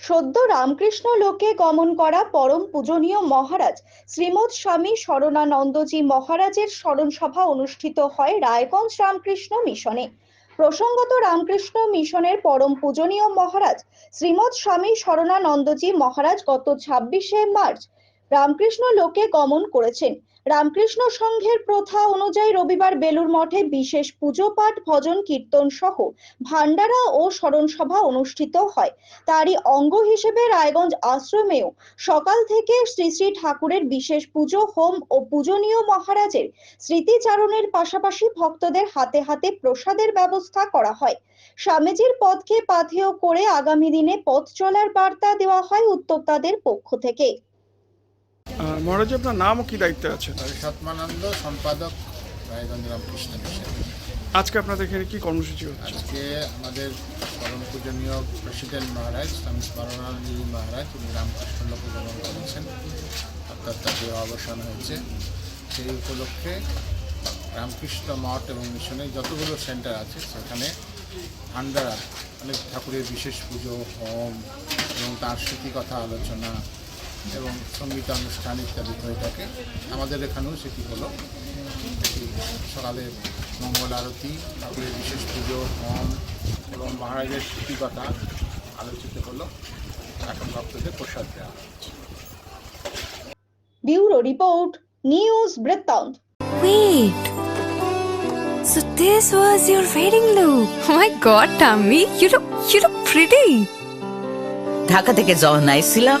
সদ্য রামকৃষ্ণ লোকে গমন করা পরম পূজনীয় মহারাজ শ্রীমৎ স্বামী শরণানন্দজি মহারাজের স্মরণ সভা অনুষ্ঠিত হয় রায়গঞ্জ রামকৃষ্ণ মিশনে। প্রসঙ্গত রামকৃষ্ণ মিশনের পরম পূজনীয় মহারাজ শ্রীমৎ স্বামী শরণানন্দজি মহারাজ গত ছাব্বিশে মার্চ রামকৃষ্ণ লোকে গমন করেছেন। রামকৃষ্ণ সংঘের প্রথা অনুযায়ী রবিবার বেলুর মঠে বিশেষ পুজো পাঠ, ভজন, কীর্তন সহ ভান্ডারা ও স্মরণ সভা অনুষ্ঠিত হয়। তারই অঙ্গ হিসেবে রায়গঞ্জ আশ্রমেও সকাল থেকে শ্রী শ্রী ঠাকুরের বিশেষ পুজো, হোম ও পূজনীয় মহারাজের স্মৃতিচারণের পাশাপাশি ভক্তদের হাতে হাতে প্রসাদের ব্যবস্থা করা হয়। স্বামীজির পথকে পাথেয় করে আগামী দিনে পথ চলার বার্তা দেওয়া হয় উদ্যোক্তাদের পক্ষ থেকে। মহারাজ আপনার নাম ও কি দায়িত্বে আছে সৎমানন্দ সম্পাদক রায়গঞ্জ রামকৃষ্ণ মিশন। আজকে আপনাদের এখানে কি কর্মসূচি হচ্ছে? আজকে আমাদের পরম পূজনীয় প্রেসিডেন্ট মহারাজ স্বামী স্মরণানন্দী মহারাজ উনি রামকৃষ্ণ লোকে গমন করেছেন। অর্থাৎ তাকে অবসান হয়েছে। সেই উপলক্ষে রামকৃষ্ণ মঠ এবং মিশনে যতগুলো সেন্টার আছে সেখানে ভান্ডারা অনেক ঠাকুরের বিশেষ পুজো হোম এবং তার স্মৃতিকথা আলোচনা এবং সংগীত অনুষ্ঠান ইত্যাদি হয়ে থাকে আমাদের এখানেও সেটি হলো সকালে মঙ্গল আরতি ঠাকুরের বিশেষ পুজো হোম এবং মহারাজের স্মৃতিকথা আলোচিত হলো এখন ভক্তদের প্রসাদ দেওয়া ব্যুরো রিপোর্ট নিউজ বৃত্তান্ত Wait. So this was your wedding look. Oh my god, Tammy, you look you look pretty. Dhaka থেকে যখন আইছিলাম